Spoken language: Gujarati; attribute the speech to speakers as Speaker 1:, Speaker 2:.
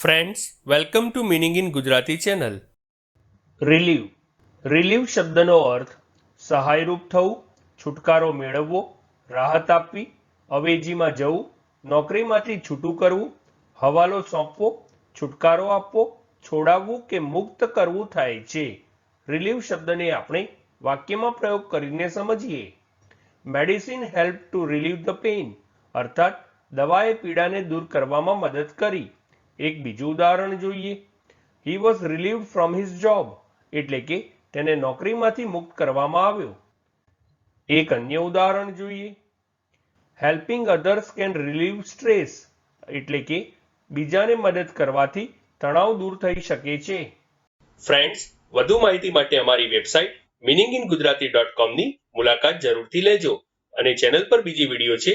Speaker 1: Friends welcome to meaning in Gujarati channel
Speaker 2: relieve relieve શબ્દનો અર્થ, સહાયરૂપ થવું, છુટકારો મેળવવો, રાહત આપવી, અવેજીમાં જવું, નોકરીમાંથી છૂટું કરવું, હવાલો સોંપવો, છુટકારો આપવો, છોડાવવું કે મુક્ત કરવું થાય છે. રિલીવ શબ્દને આપણે વાક્યમાં પ્રયોગ કરીને સમજીએ. Medicine help to relieve the pain અર્થાત, દવાએ પીડાને દૂર કરવામાં મદદ કરી. એક બીજું ઉદાહરણ જોઈએ. He was relieve from his job એટલે કે તેને નોકરીમાંથી મુક્ત કરવામાં આવ્યો. એક અન્ય ઉદાહરણ જોઈએ. Helping others can relieve stress એટલે કે બીજાને મદદ કરવાથી તણાવ દૂર થઈ શકે છે.
Speaker 1: ફ્રેન્ડ્સ વધુ માહિતી માટે અમારી website meaning in Gujarati dot કોમની મુલાકાત જરૂરથી લેજો અને ચેનલ પર બીજી વીડિયો છે